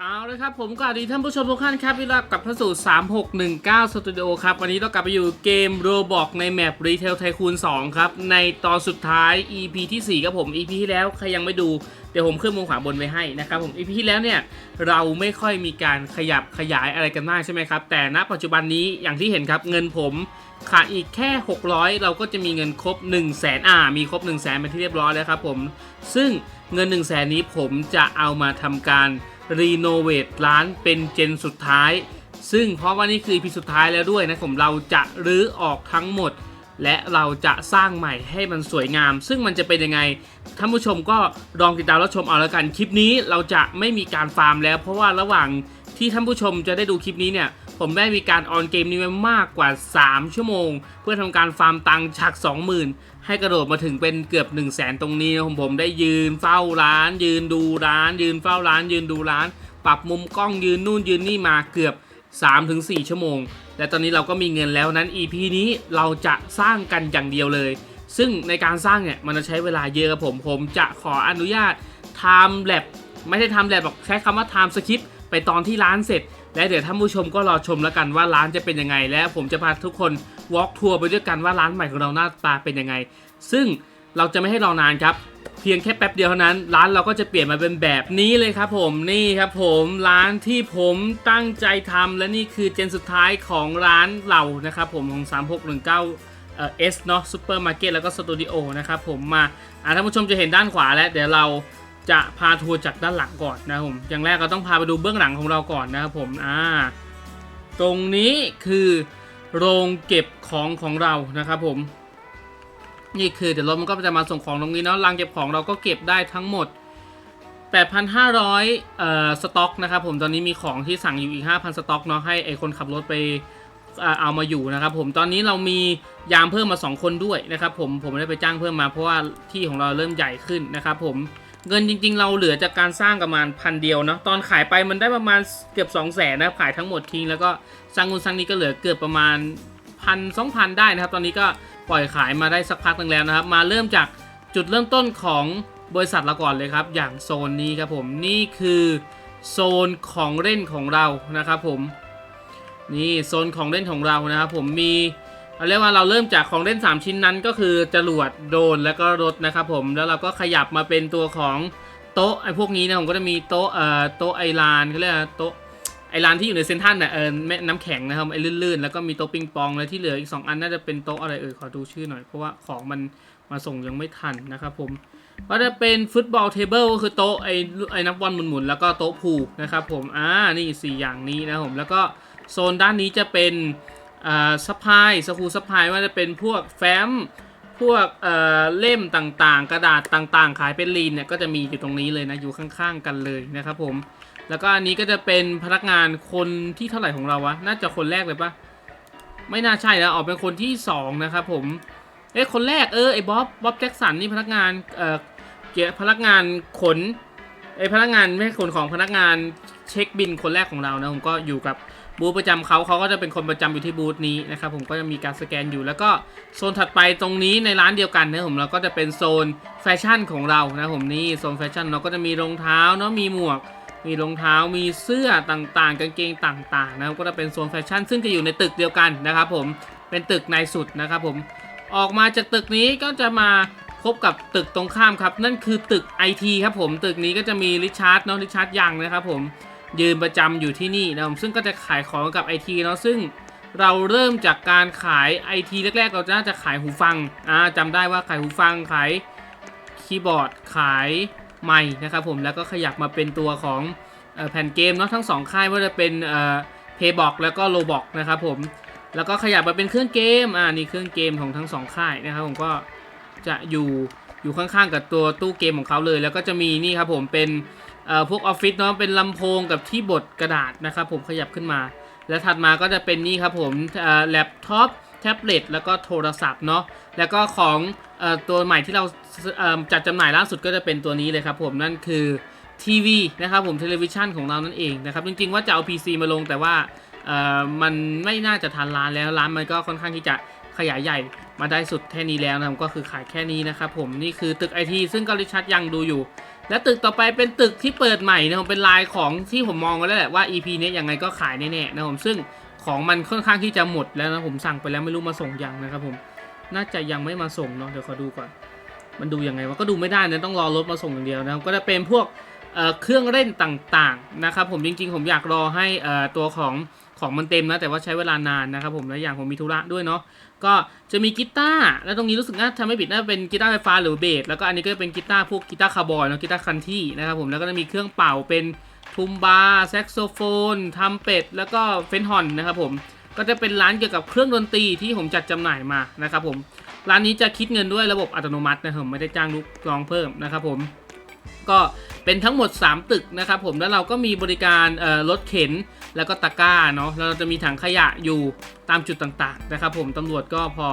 เอาเลยครับผมก็สวัสดีท่านผู้ชมทุกท่านครับที่รับกลับเข้าสู่ 3619 Studio ครับ วันนี้เรากลับไปอยู่เกม Roblox ในแมป Retail Tycoon 2 ครับ ในตอนสุดท้าย EP ที่ 4 ครับผม EP ที่แล้วใครยังไม่ดู เดี๋ยวผมขึ้นมุมขวาบนไว้ให้นะครับผม EP ที่แล้วเนี่ย เราไม่ค่อยมีการขยับขยายอะไรกันมากใช่ไหมครับ แต่ณปัจจุบันนี้อย่างที่เห็นครับเงินผมขาดอีกแค่ 600 เราก็จะมีเงินครบ 1 0 0 0 0แสนอ่ามีครบ 1 0 0 0 0แสนเป็นที่เรียบร้อยแล้วครับผมซึ่งเงิน 1 0 0 0 0แสนนี้ผมจะเอามาทำการ รีโนเวทร้านเป็นเจนสุดท้าย ซึ่งเพราะว่านี่คือพีสุดท้ายแล้วด้วยนะผมเราจะรื้อออกทั้งหมด และเราจะสร้างใหม่ให้มันสวยงาม ซึ่งมันจะเป็นยังไงท่านผู้ชมก็ลองติดตามรับชมเอาแล้วกันคลิปนี้เราจะไม่มีการฟาร์มแล้ว เพราะว่าระหว่างที่ท่านผู้ชมจะได้ดูคลิปนี้เนี่ย ผมได้มีการออนเกมนี้ไว้มากกว่า 3 ชั่วโมง เพื่อทำการฟาร์มตังค์จาก 20,000 ให้กระโดดมาถึงเป็นเกือบ 1 0 0 0 0แสนตรงนี้นะผมผมได้ยืนเฝ้าร้าน ยืนดูร้าน ยืนเฝ้าร้าน ยืนดูร้าน ปรับมุมกล้องยืนนู่นยืนนี่มาเกือบ 3-4 ชั่วโมง และตอนนี้เราก็มีเงินแล้วนั้น EP นี้เราจะสร้างกันอย่างเดียวเลย ซึ่งในการสร้างเนี่ยมันจะใช้เวลาเยอะครับผมผมจะขออนุญาต time lab ไม่ใช่ time lab หรอกใช้คำว่า time skip ไปตอนที่ร้านเสร็จ และเดี๋ยวท่านผู้ชมก็รอชมแล้วกันว่าร้านจะเป็นยังไง และผมจะพาทุกคน walk tour ไปด้วยกันว่าร้านใหม่ของเราหน้าตาเป็นยังไง ซึ่งเราจะไม่ให้รอนานครับ เพียงแค่แป๊บเดียวเท่านั้น ร้านเราก็จะเปลี่ยนมาเป็นแบบนี้เลยครับผมนี่ครับผมร้านที่ผมตั้งใจทำและนี่คือเจนสุดท้ายของร้านเรานะครับผมของ 3619เอ่อ S เนาะซูเปอร์มาร์เก็ตแล้วก็สตูดิโอนะครับผมมาอ่าท่านผู้ชมจะเห็นด้านขวาแล้ว เดี๋ยวเรา จะพาทัวร์จากด้านหลังก่อนนะครับผม อย่างแรกเราต้องพาไปดูเบื้องหลังของเราก่อนนะครับผม อ่า ตรงนี้คือโรงเก็บของของเรานะครับผม นี่คือเดี๋ยวรถมันก็จะมาส่งของตรงนี้เนาะ รังเก็บของเราก็เก็บได้ทั้งหมด 8,500เอ่อสต็อกนะครับผม ตอนนี้มีของที่สั่งอยู่อีก 5,000 สต็อกเนาะ ให้ไอคนขับรถไปเอามาอยู่นะครับผม ตอนนี้เรามียามเพิ่มมา 2 คนด้วยนะครับผม ผมได้ไปจ้างเพิ่มมาเพราะว่าที่ของเราเริ่มใหญ่ขึ้นนะครับผม เงินจริงๆ เราเหลือจากการสร้างประมาณพันเดียวเนาะตอนขายไปมันได้ประมาณเกือบ2 0 0แสนนะขายทั้งหมดทิ้งแล้วก็สร้างงูนสร้างนี้ก็เหลือเกือบประมาณพันสองพันได้นะครับ ตอนนี้ก็ปล่อยขายมาได้สักพักหนึงแล้วนะครับ มาเริ่มจากจุดเริ่มต้นของบริษัทเราก่อนเลยครับ อย่างโซนนี้ครับผมนี่คือโซนของเล่นของเรานะครับผมนี่โซนของเล่นของเรานะครับผมมี เราเรียกว่าเราเริ่มจากของเล่น 3 ชิ้นนั้นก็คือจรวดโดรนแล้วก็รถนะครับผมแล้วเราก็ขยับมาเป็นตัวของโต๊ะไอ้พวกนี้นะผมก็จะมีโต๊ะเอ่อโต๊ะไอรานเขาเรียกว่าโต๊ะไอรานที่อยู่ในเซนทรัลน่ะเออน้ำแข็งนะครับไอลื่นๆแล้วก็มีโต๊ะปิงปองแล้วที่เหลืออีก 2 อันน่าจะเป็นโต๊ะอะไรเอ่ยขอดูชื่อหน่อยเพราะว่าของมันมาส่งยังไม่ทันนะครับผมก็จะเป็นฟุตบอลเทเบิลก็คือโต๊ะไอไอนักบอลหมุนๆแล้วก็โต๊ะผูกนะครับผมอ่านี่สี่อย่างนี้นะผมแล้วก็โซนด้านนี้จะเป็น อ่าซัพพลายสกูซัพพลายว่าจะเป็นพวกแฟ้มพวกเอ่อเล่มต่างๆ กระดาษต่างๆ ขายเป็นลีนเนี่ยก็จะมีอยู่ตรงนี้เลยนะอยู่ข้างๆกันเลยนะครับผมแล้วก็อันนี้ก็จะเป็นพนักงานคนที่เท่าไหร่ของเราวะน่าจะคนแรกเลยปะไม่น่าใช่นะออกเป็นคนที่สองนะครับผมเอ้ยคนแรกเออไอ้บ๊อบบ๊อบแจ็คสันนี่พนักงานเอ่อเกี่ยพนักงานขนไอ้พนักงานไม่ใช่ขนของพนักงานเช็คบินคนแรกของเรานะผมก็อยู่กับ บูธประจำเขาเขาก็จะเป็นคนประจำอยู่ที่บูธนี้นะครับผมก็จะมีการสแกนอยู่ แล้วก็โซนถัดไปตรงนี้ในร้านเดียวกันนะผมเราก็จะเป็นโซนแฟชั่นของเรานะผมนี่โซนแฟชั่นเราก็จะมีรองเท้าเนาะมีหมวก มีรองเท้ามีเสื้อต่างๆ กางเกงต่างๆนะก็จะเป็นโซนแฟชั่น ซึ่งจะอยู่ในตึกเดียวกันนะครับผมเป็นตึกในสุดนะครับผมออกมาจากตึกนี้ก็จะมาพบกับตึกตรงข้ามครับ นั่นคือตึก IT ครับผมตึกนี้ก็จะมีริชาร์ดเนาะริชาร์ดยังนะครับผม ยืนประจำอยู่ที่นี่นะครับซึ่งก็จะขายของกับไอทีเนาะซึ่งเราเริ่มจากการขายไอทีแรกๆ เราจะน่าจะขายหูฟังอ่าจำได้ว่าขายหูฟังขายคีย์บอร์ดขายไมค์นะครับผมแล้วก็ขยับมาเป็นตัวของออแผ่นเกมเนาะทั้งสองค่ายว่าจะเป็นเอ่อเพย์บอกแล้วก็โลบอกนะครับผมแล้วก็ขยับมาเป็นเครื่องเกมอ่านี่เครื่องเกมของทั้งสองค่ายนะครับผมก็จะอยู่อยู่ข้างๆกับตัวตู้เกมของเขาเลย แล้วก็จะมีนี่ครับผมเป็น พวกออฟฟิศเนาะเป็นลำโพงกับที่บดกระดาษนะครับผมขยับขึ้นมา แล้วถัดมาก็จะเป็นนี่ครับผมเอ่อแล็ปท็อปแท็บเล็ตแล้วก็โทรศัพท์เนาะแล้วก็ของเอ่อตัวใหม่ที่เราเอ่อจัดจำหน่ายล่าสุดก็จะเป็นตัวนี้เลยครับผมนั่นคือทีวีนะครับผมทเลวิชันของเรานั่นเองนะครับจริงๆว่าจะเอา PC มาลงแต่ว่าเอ่อมันไม่น่าจะทันร้านแล้วร้านมันก็ค่อนข้างที่จะขยายใหญ่มาได้สุดแค่นี้แล้วนะครับก็คือขายแค่นี้นะครับผมนี่คือตึกไอทีซึ่งก็ริชัดยังดูอยู่ และตึกต่อไปเป็นตึกที่เปิดใหม่นะครับเป็นลายของที่ผมมองกันแล้วแหละว่า EP นี้ยังไงก็ขายแน่ๆนะครับผมซึ่งของมันค่อนข้างที่จะหมดแล้วนะผมสั่งไปแล้วไม่รู้มาส่งยังนะครับผมน่าจะยังไม่มาส่งเนาะเดี๋ยวขอดูก่อน มันดูยังไงวะก็ดูไม่ได้นะต้องรอรถมาส่งอย่างเดียวนะครับก็จะเป็นพวกเเครื่องเล่นต่างๆนะครับผมจริงๆ ผมอยากรอให้ตัวของ ของมันเต็มนะแต่ว่าใช้เวลานานนะครับผมและอย่างผมมีธุระด้วยเนาะก็จะมีกีตาร์แล้วตรงนี้รู้สึกน่าทำไม่ผิดน่าเป็นกีตาร์ไฟฟ้าหรือเบสแล้วก็อันนี้ก็เป็นกีตาร์พวกกีตาร์คาร์บอยเนาะกีตาร์คันที่นะครับผมแล้วก็จะมีเครื่องเป่าเป็นทุมบาแซกโซโฟนทำเป็ดแล้วก็เฟนฮอนนะครับผมก็จะเป็นร้านเกี่ยวกับเครื่องดนตรีที่ผมจัดจำหน่ายมานะครับผมร้านนี้จะคิดเงินด้วยระบบอัตโนมัตินะครับไม่ได้จ้างลูกน้องเพิ่มนะครับผม ก็เป็นทั้งหมด 3 ตึกนะครับผมแล้วเราก็มีบริการรถเข็นแล้วก็ตะกร้าเนาะแล้วเราจะมีถังขยะอยู่ตามจุดต่างๆนะครับผมตำรวจก็พอ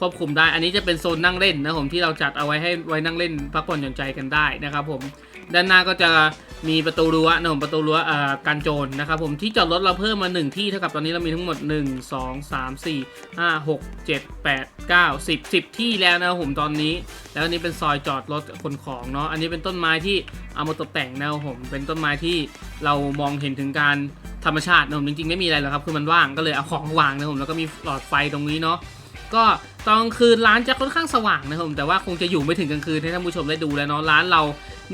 ควบคุมได้ อันนี้จะเป็นโซนนั่งเล่นนะผมที่เราจัดเอาไว้ให้ไว้นั่งเล่นพักผ่อนหย่อนใจกันได้นะครับผม ด้านหน้าก็จะมีประตูรั้วนะผมประตูรั้วการโจรนะครับผมที่จอดรถเราเพิ่มมา 1 ที่เท่ากับตอนนี้เรามีทั้งหมด 1 2 3 4 5 6 7 8 9 10 10 ที่แล้วนะครับผมตอนนี้ แล้วอันนี้เป็นซอยจอดรถขนของเนาะอันนี้เป็นต้นไม้ที่เอามาตกแต่งนะครับผมเป็นต้นไม้ที่เรามองเห็นถึงการธรรมชาตินะผมจริงๆไม่มีอะไรหรอกครับคือมันว่างก็เลยเอาของวางนะผมแล้วก็มีหลอดไฟตรงนี้เนาะก็ตอนคืนร้านจะค่อนข้างสว่างนะครับผมแต่ว่าคงจะอยู่ไม่ถึงกลางคืนให้ท่านผู้ชมได้ดูแล้วเนาะร้านเรา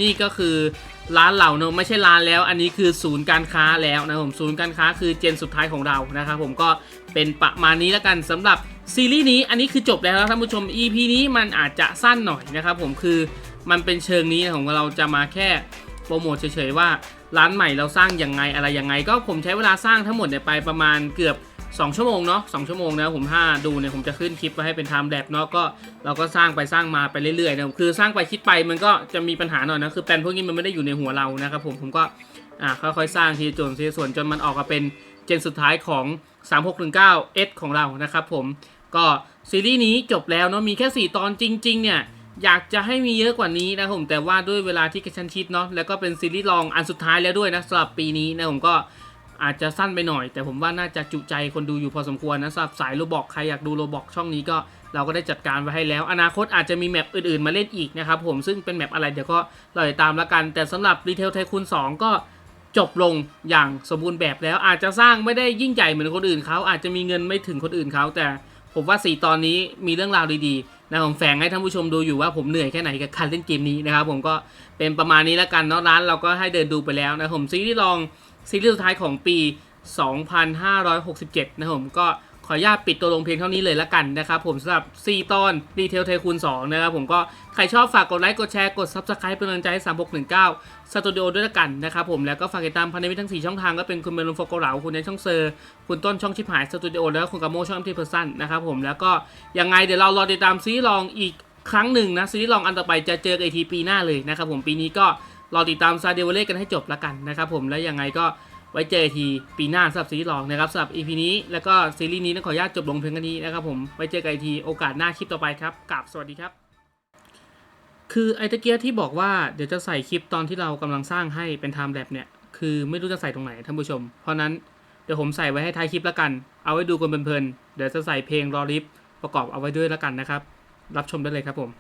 นี่ก็คือร้านเราเนาะไม่ใช่ร้านแล้ว อันนี้คือศูนย์การค้าแล้วนะครับผมศูนย์การค้าคือเจนสุดท้ายของเรานะครับผมก็เป็นประมาณนี้แล้วกันสำหรับซีรีส์นี้อันนี้คือจบแล้วนะท่านผู้ชม EP นี้มันอาจจะสั้นหน่อยนะครับผมคือมันเป็นเชิงนี้นะผมเราจะมาแค่โปรโมทเฉยๆว่าร้านใหม่เราสร้างยังไงอะไรยังไง ก็ผมใช้เวลาสร้างทั้งหมดเนี่ยไปประมาณเกือบ 2 ชั่วโมงเนาะสชั่วโมงนะผมถ้าดูเนี่ยผมจะขึ้นคลิปไว้ให้เป็นไทม์แลปเนาะก็เราก็สร้างไปสร้างมาไปเรื่อยๆนะคือสร้างไปคิดไปมันก็จะมีปัญหาหน่อยนะคือแปลนพวกนี้มันไม่ได้อยู่ในหัวเรานะครับผมผมก็อ่าค่อยๆสร้างทีละส่วนทีส่วนจนมันออกมาเป็นเจนสุดท้ายของ 3619 S ของเรานะครับผมก็ซีรีส์นี้จบแล้วเนาะมีแค่ 4 ตอนจริง ๆ เนี่ยอยากจะให้มีเยอะกว่านี้นะผมแต่ว่าด้วยเวลาที่กระชั้นชิดเนาะแล้วก็เป็นซีรีส์ลองอันสุดท้ายแล้วด้วยนะสำหรับปีนี้นะผมก็ อาจจะสั้นไปหน่อย แต่ผมว่าน่าจะจุใจคนดูอยู่พอสมควรนะสำหรับสายโรบอกใครอยากดูโรบอกช่องนี้ก็เราก็ได้จัดการไว้ให้แล้ว อนาคตอาจจะมีแมปอื่นๆมาเล่นอีกนะครับผมซึ่งเป็นแมปอะไรเดี๋ยวก็เราติดตามแล้วกัน แต่สำหรับ Retail Tycoon 2ก็จบลงอย่างสมบูรณ์แบบแล้วอาจจะสร้างไม่ได้ยิ่งใหญ่เหมือนคนอื่นเขาอาจจะมีเงินไม่ถึงคนอื่นเขาแต่ผมว่า 4 ตอนนี้มีเรื่องราวดีๆนะผมแฝงให้ท่านผู้ชมดูอยู่ว่าผมเหนื่อยแค่ไหนกับการเล่นเกมนี้นะครับผมก็เป็นประมาณนี้แล้วกันเนาะร้านเราก็ให้เดินดูไปแล้วนะผมซีรีส์ลอง ซีรีส์สุดท้ายของปี 2567 นะครับผมก็ขออนุญาตปิดตัวลงเพียงเท่านี้เลยละกันนะครับผมสำหรับ 4 ตอนดีเทลเทคูณ2นะครับผมก็ใครชอบฝากกดไลค์กดแชร์กด Subscribe เป็นกำลังใจให้3619สตูดิโอด้วยละกันนะครับผมแล้วก็ฝากติดตามพันธมิตรทั้ง 4 ช่องทางก็เป็นคุณเบลลุนโฟกเหลาคุณในช่องเซอร์ คุณต้นช่องชิปหายสตูดิโอแล้วก็คุณกาโมช่องที่เพอร์ซันนะครับผมแล้วก็ยังไงเดี๋ยวเรารอติดตามซีรีส์ลองอีกครั้งหนึ่งนะซีรีส์ลองอันต่อไปจะเจอกันอีกทีปีหน้าเลยนะครับผมปีนี้ก็ รอติดตามซาเดวเล่กันให้จบละกันนะครับผมแล้วยังไงก็ไว้เจอทีปีหน้าสำหรับซีรีส์ลองนะครับสำหรับ EP นี้แล้วก็ซีรีส์นี้ต้องขออนุญาตจบลงเพียงแค่นี้นะครับผมไว้เจอกันอีกทีโอกาสหน้าคลิปต่อไปครับกราบสวัสดีครับ คือไอ้ตะเกียที่บอกว่าเดี๋ยวจะใส่คลิปตอนที่เรากำลังสร้างให้เป็นไทม์แลปเนี่ยคือไม่รู้จะใส่ตรงไหนท่านผู้ชม เพราะนั้นเดี๋ยวผมใส่ไว้ให้ท้ายคลิปล้วกัน เอาไว้ดูกันเพลินๆเดี๋ยวจะใส่เพลงรอลิฟประกอบเอาไว้ด้วยล้วกันนะครับรับชมได้เลยครับผม